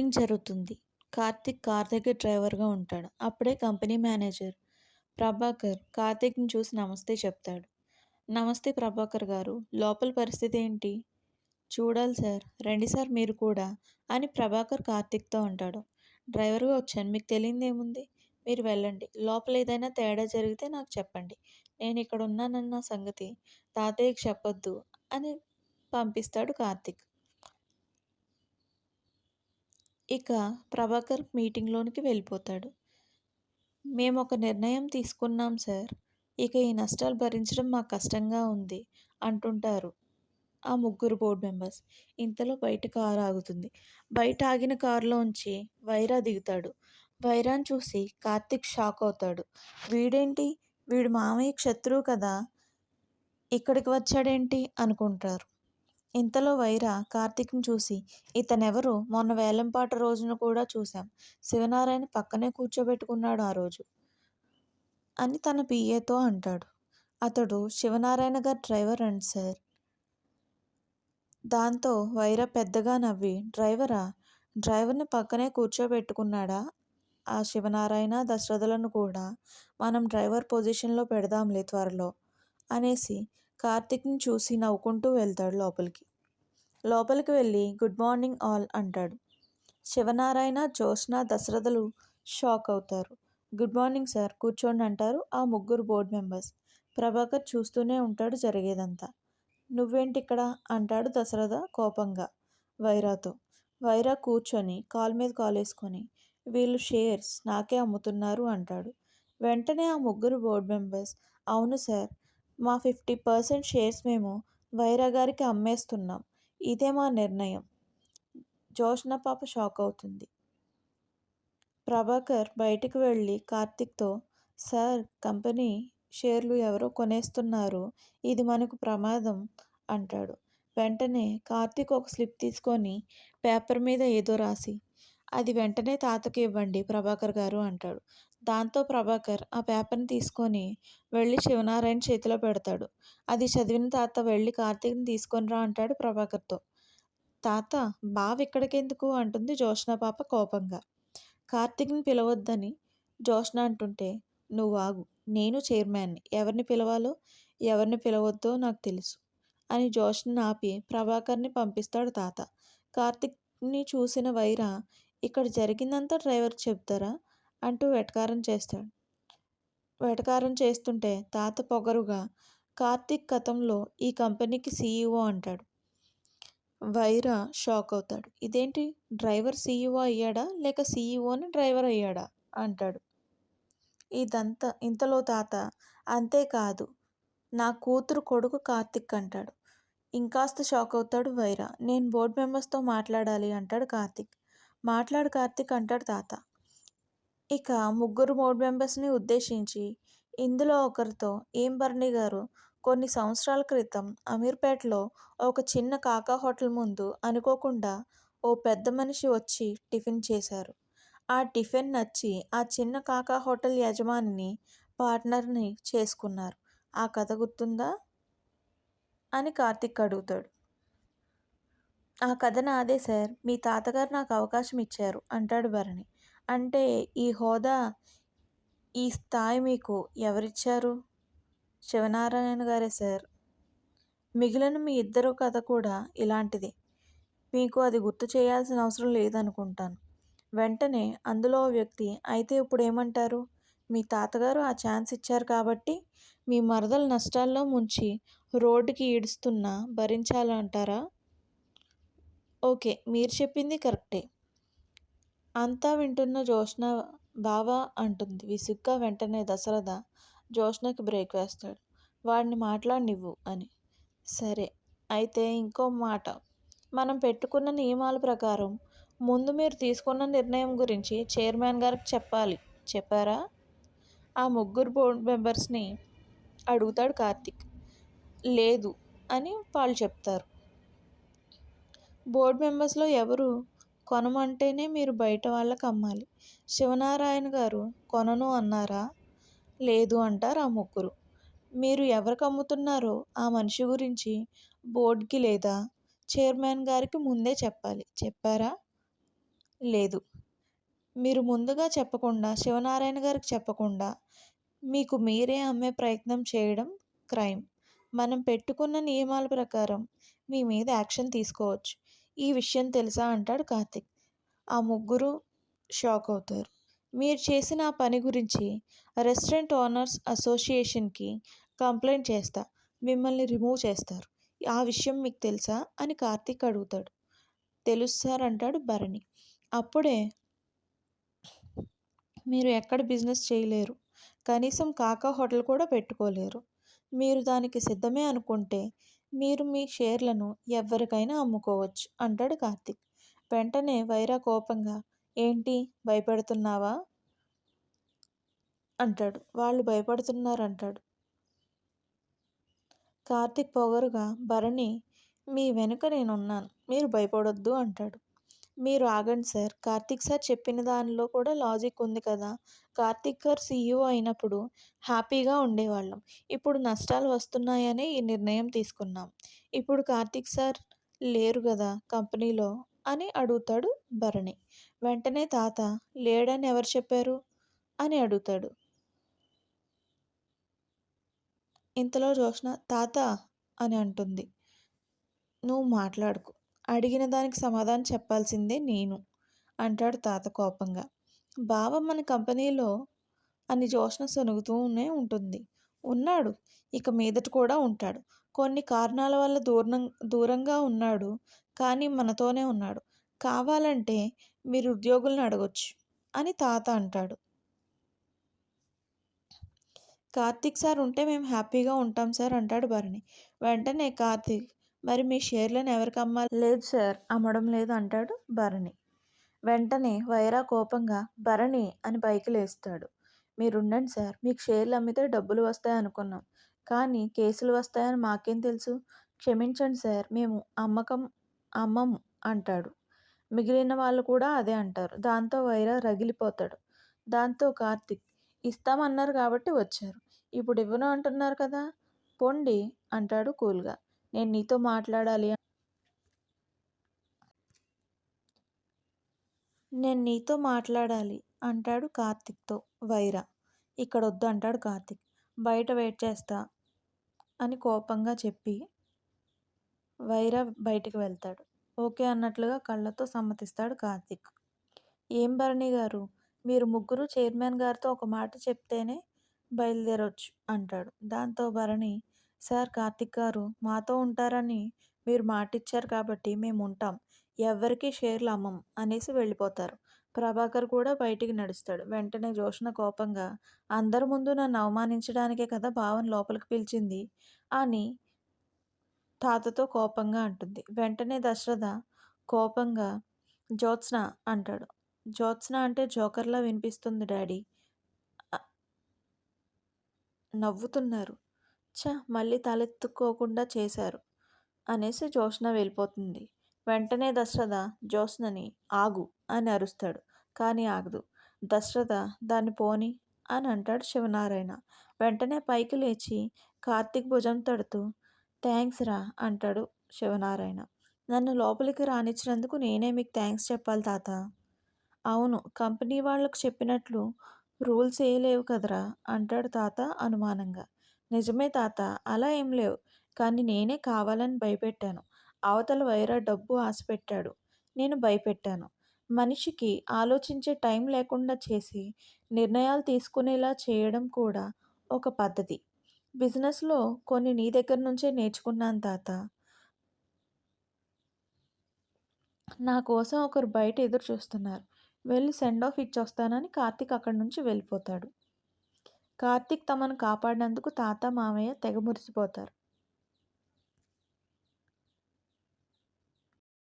Meeting జరుగుతుంది. Karthik car దగ్గర డ్రైవర్గా ఉంటాడు. అప్పుడే కంపెనీ మేనేజర్ ప్రభాకర్ కార్తీక్ని చూసి నమస్తే చెప్తాడు. నమస్తే ప్రభాకర్ గారు లోపల పరిస్థితి ఏంటి? చూడాలి సార్. రండి సార్ మీరు కూడా అని ప్రభాకర్ కార్తీక్తో అంటాడు. డ్రైవర్గా వచ్చాను. మీకు తెలియదు ఏముంది? మీరు వెళ్ళండి. లోపల ఏదైనా తేడా జరిగితే నాకు చెప్పండి. నేను ఇక్కడ ఉన్నానన్న సంగతి తాతయ్యకి చెప్పొద్దు అని పంపిస్తాడు కార్తిక్. ఇక ప్రభాకర్ మీటింగ్లోనికి వెళ్ళిపోతాడు. మేము ఒక నిర్ణయం తీసుకున్నాం సార్. ఇక ఈ నష్టాలు భరించడం మాకు కష్టంగా ఉంది అంటుంటారు ఆ ముగ్గురు బోర్డు మెంబర్స్. ఇంతలో బయట కారు ఆగుతుంది. బయట ఆగిన కారులోంచి వైరా దిగుతాడు. వైరాన్ చూసి కార్తిక్ షాక్ అవుతాడు. వీడేంటి? వీడు మామయ్య శత్రువు కదా. ఇక్కడికి వచ్చాడేంటి? అనుకుంటారు. ఇంతలో వైరా కార్తీక్ని చూసి ఇతనెవరు? మొన్న వేలంపాట రోజున కూడా చూశాం. శివనారాయణ పక్కనే కూర్చోబెట్టుకున్నాడు ఆ రోజు అని తన పిఏతో అంటాడు. అతడు శివనారాయణ గారి డ్రైవర్ అండి సార్. దాంతో వైర పెద్దగా నవ్వి డ్రైవరా? డ్రైవర్ని పక్కనే కూర్చోబెట్టుకున్నాడా? ఆ శివనారాయణ దశరథులను కూడా మనం డ్రైవర్ పొజిషన్లో పెడదాంలే త్వరలో అనేసి కార్తిక్ని చూసి నవ్వుకుంటూ వెళ్తాడు లోపలికి. లోపలికి వెళ్ళి గుడ్ మార్నింగ్ ఆల్ అంటాడు. శివనారాయణ జ్యోత్స్న దశరథులు షాక్ అవుతారు. గుడ్ మార్నింగ్ సార్ కూర్చోండి అంటారు ఆ ముగ్గురు బోర్డు మెంబర్స్. ప్రభాకర్ చూస్తూనే ఉంటాడు జరిగేదంతా. నువ్వేంటి ఇక్కడ అంటాడు దశరథ కోపంగా. వైరాతో. వైరా కూర్చొని కాల్ మీద కాల్ వేసుకొని వీళ్ళు షేర్స్ నాకే అమ్ముతున్నారు అంటాడు. వెంటనే ఆ ముగ్గురు బోర్డు మెంబర్స్ అవును సార్ మా ఫిఫ్టీ పర్సెంట్ షేర్స్ మేము వైరా గారికి అమ్మేస్తున్నాం. ఇదే మా నిర్ణయం. జోష్న పాప షాక్ అవుతుంది. ప్రభాకర్ బయటికి వెళ్ళి కార్తిక్తో సార్ కంపెనీ షేర్లు ఎవరో కొనేస్తున్నారు. ఇది మనకు ప్రమాదం అంటాడు. వెంటనే కార్తీక్ ఒక స్లిప్ తీసుకొని పేపర్ మీద ఏదో రాసి అది వెంటనే తాతకి ఇవ్వండి ప్రభాకర్ గారు అంటాడు. దాంతో ప్రభాకర్ ఆ పేపర్ని తీసుకొని వెళ్ళి శివనారాయణ చేతిలో పెడతాడు. అది చదివిన తాత వెళ్ళి కార్తీక్ని తీసుకొని రా అంటాడు ప్రభాకర్తో. తాత బావ ఇక్కడికెందుకు? అంటుంది జోష్న పాప కోపంగా. కార్తీక్ని పిలవద్దని జోష్న అంటుంటే నువ్వు ఆగు నేను చైర్మన్ని. ఎవరిని పిలవాలో ఎవరిని పిలవద్దో నాకు తెలుసు అని జోష్న ఆపి ప్రభాకర్ని పంపిస్తాడు తాత. కార్తిక్ని చూసిన వైరా ఇక్కడ జరిగిందంతా డ్రైవర్ చెప్తారా? అంటూ వెటకారం చేస్తాడు. వెటకారం చేస్తుంటే తాత పొగరుగా కార్తీక్ గతంలో ఈ కంపెనీకి సీఈఓ అంటాడు. వైరా షాక్ అవుతాడు. ఇదేంటి? డ్రైవర్ సీఈఓ అయ్యాడా? లేక సీఈఓని డ్రైవర్ అయ్యాడా? అంటాడు. ఇదంతా ఇంతలో తాత అంతేకాదు నా కూతురు కొడుకు కార్తిక్ అంటాడు. ఇంకాస్త షాక్ అవుతాడు వైరా. నేను బోర్డు మెంబర్స్తో మాట్లాడాలి అంటాడు కార్తిక్. మాట్లాడు కార్తిక్ అంటాడు తాత. ఇక ముగ్గురు బోర్డు మెంబర్స్ని ఉద్దేశించి ఇందులో ఒకరితో ఏం భరణి గారు కొన్ని సంవత్సరాల క్రితం అమీర్పేటలో ఒక చిన్న కాకా హోటల్ ముందు అనుకోకుండా ఓ పెద్ద మనిషి వచ్చి టిఫిన్ చేశారు. ఆ టిఫిన్ నచ్చి ఆ చిన్న కాకా హోటల్ యజమానిని పార్ట్నర్ని చేసుకున్నారు. ఆ కథ గుర్తుందా? అని కార్తిక్ అడుగుతాడు. ఆ కథ నాదే సార్. మీ తాతగారు నాకు అవకాశం ఇచ్చారు అంటాడు భరణి. అంటే ఈ హోదా ఈ స్థాయి మీకు ఎవరిచ్చారు? శివనారాయణ గారే సార్. మిగిలిన మీ ఇద్దరు కథ కూడా ఇలాంటిది. మీకు అది గుర్తు చేయాల్సిన అవసరం లేదనుకుంటాను. వెంటనే అందులో వ్యక్తి అయితే ఇప్పుడు ఏమంటారు? మీ తాతగారు ఆ ఛాన్స్ ఇచ్చారు కాబట్టి మీ మరదల నష్టాల్లో ముంచి రోడ్డుకి ఈడుస్తున్నా భరించాలంటారా? ఓకే మీరు చెప్పింది కరెక్టే. అంతా వింటున్న జోష్న బావా అంటుంది. విసుగ్గా వెంటనే దశరథ జోష్నకి బ్రేక్ వేస్తాడు. వాడిని మాట్లాడినివ్వు అని. సరే అయితే ఇంకో మాట. మనం పెట్టుకున్న నియమాల ప్రకారం ముందు మీరు తీసుకున్న నిర్ణయం గురించి చైర్మన్ గారికి చెప్పాలి. చెప్పారా? ఆ ముగ్గురు బోర్డు మెంబర్స్ని అడుగుతాడు కార్తిక్. లేదు అని వాళ్ళు చెప్తారు. బోర్డు మెంబర్స్లో ఎవరు కొనమంటేనే మీరు బయట వాళ్ళకి అమ్మాలి శివనారాయణ గారు కొనను అన్నారా? లేదు అంటారు ఆ ముగ్గురు. మీరు ఎవరికి అమ్ముతున్నారో ఆ మనిషి గురించి బోర్డుకి లేదా చైర్మన్ గారికి ముందే చెప్పాలి. చెప్పారా? లేదు. మీరు ముందుగా చెప్పకుండా శివనారాయణ గారికి చెప్పకుండా మీకు మీరే అమ్మే ప్రయత్నం చేయడం క్రైమ్. మనం పెట్టుకున్న నియమాల ప్రకారం మీ మీద యాక్షన్ తీసుకోవచ్చు. ఈ విషయం తెలుసా అంటాడు కార్తిక్. ఆ ముగ్గురు షాక్ అవుతారు. మీరు చేసిన ఆ పని గురించి రెస్టారెంట్ ఓనర్స్ అసోసియేషన్కి కంప్లైంట్ చేస్తా మిమ్మల్ని రిమూవ్ చేస్తారు. ఆ విషయం మీకు తెలుసా అని కార్తిక్ అడుగుతాడు. తెలుసు సార్ అంటాడు భరణి. అప్పుడే మీరు ఎక్కడ బిజినెస్ చేయలేరు. కనీసం కాకా హోటల్ కూడా పెట్టుకోలేరు. మీరు దానికి సిద్ధమే అనుకుంటే మీరు మీ షేర్లను ఎవరికైనా అమ్ముకోవచ్చు అంటాడు కార్తిక్. వెంటనే వైరా కోపంగా ఏంటి భయపెడుతున్నావా? అంటాడు. వాళ్ళు భయపడుతున్నారంటాడు. కార్తిక్ పొగరుగా భరణి మీ వెనుక నేనున్నాను మీరు భయపడొద్దు అంటాడు. మీరు ఆగండి సార్. కార్తిక్ సార్ చెప్పిన దానిలో కూడా లాజిక్ ఉంది కదా. కార్తిక్ గారు సీఈఓ అయినప్పుడు హ్యాపీగా ఉండేవాళ్ళం. ఇప్పుడు నష్టాలు వస్తున్నాయని ఈ నిర్ణయం తీసుకున్నాం. ఇప్పుడు కార్తిక్ సార్ లేరు కదా కంపెనీలో అని అడుగుతాడు భరణి. వెంటనే తాత లేడని ఎవరు చెప్పారు? అని అడుగుతాడు. ఇంతలో జోష్న తాత అని అంటుంది. నువ్వు మాట్లాడుకు. అడిగిన దానికి సమాధానం చెప్పాల్సిందే నేను అంటాడు తాత కోపంగా. బావ మన కంపెనీలో అని జోష్న సొనుగుతూనే ఉంటుంది. ఉన్నాడు ఇక మీదట కూడా ఉంటాడు. కొన్ని కారణాల వల్ల దూరం దూరంగా ఉన్నాడు కానీ మనతోనే ఉన్నాడు. కావాలంటే మీరు ఉద్యోగులను అడగొచ్చు అని తాత అంటాడు. కార్తీక్ సార్ ఉంటే మేము హ్యాపీగా ఉంటాం సార్ అంటాడు భరణి. వెంటనే కార్తీక్ మరి మీ షేర్లను ఎవరికి అమ్మాలి? లేదు సార్ అమ్మడం లేదు అంటాడు భరణి. వెంటనే వైరా కోపంగా భరణి అని పైకి లేస్తాడు. మీరుండండి సార్ మీకు షేర్లు అమ్మితే డబ్బులు వస్తాయి అనుకున్నాం. కానీ కేసులు వస్తాయని మాకేం తెలుసు? క్షమించండి సార్ మేము అమ్మకం అమ్మము అంటాడు. మిగిలిన వాళ్ళు కూడా అదే అంటారు. దాంతో వైరా రగిలిపోతాడు. దాంతో కార్తిక్ ఇస్తామన్నారు కాబట్టి వచ్చారు. ఇప్పుడు ఇవ్వను అంటున్నారు కదా? పొండి అంటాడు కూల్గా. నేను నీతో మాట్లాడాలి నేను నీతో మాట్లాడాలి అంటాడు కార్తిక్తో. వైరా ఇక్కడ వద్దు అంటాడు కార్తిక్. బయట వెయిట్ చేస్తా అని కోపంగా చెప్పి వైరా బయటికి వెళ్తాడు. ఓకే అన్నట్లుగా కళ్ళతో సమ్మతిస్తాడు కార్తిక్. ఏం భరణి గారు? మీరు ముగ్గురు చైర్మన్ గారితో ఒక మాట చెప్తేనే బయలుదేరొచ్చు అంటాడు. దాంతో భరణి సార్ కార్తిక్ గారు మాతో ఉంటారని మీరు మాటిచ్చారు కాబట్టి మేము ఉంటాం ఎవ్వరికీ షేర్లు అమ్మం అనేసి వెళ్ళిపోతారు. ప్రభాకర్ కూడా బయటికి నడుస్తాడు. వెంటనే జోష్న కోపంగా అందరి ముందు నన్ను అవమానించడానికే కదా భావన లోపలికి పిలిచింది? అని తాతతో కోపంగా అంటుంది. వెంటనే దశరథ కోపంగా జ్యోత్స్న అంటాడు. జ్యోత్స్న అంటే జోకర్లా వినిపిస్తుంది డాడీ. నవ్వుతున్నారు. ఛ మళ్ళీ తలెత్తుకోకుండా చేశారు అనేసి జ్యోత్స్న వెళ్ళిపోతుంది. వెంటనే దశరథ జ్యోత్స్నని ఆగు అని అరుస్తాడు. కానీ ఆగదు. దశరథ దాన్ని పోని అని అంటాడు శివనారాయణ. వెంటనే పైకి లేచి కార్తీక్ భుజం తడుతూ థ్యాంక్స్ రా అంటాడు శివనారాయణ. నన్ను లోపలికి రానిచ్చినందుకు నేనే మీకు థ్యాంక్స్ చెప్పాలి తాత. అవును కంపెనీ వాళ్ళకు చెప్పినట్లు రూల్స్ ఏ లేవు కదరా అంటాడు తాత అనుమానంగా. నిజమే తాత అలా ఏం లేవు. కానీ నేనే కావాలని భయపెట్టాను. అవతల వైరా డబ్బు ఆశపెట్టాడు. నేను భయపెట్టాను. మనిషికి ఆలోచించే టైం లేకుండా చేసి నిర్ణయాలు తీసుకునేలా చేయడం కూడా ఒక పద్ధతి. బిజినెస్లో కొన్ని నీ దగ్గర నుంచే నేర్చుకున్నాను తాత. నా కోసం ఒకరు బయట ఎదురు చూస్తున్నారు వెళ్ళి సెండ్ ఆఫ్ ఇచ్చొస్తానని కార్తీక్ అక్కడి నుంచి వెళ్ళిపోతాడు. కార్తీక్ తమను కాపాడినందుకు తాత మామయ్య తెగ మురిసిపోతారు.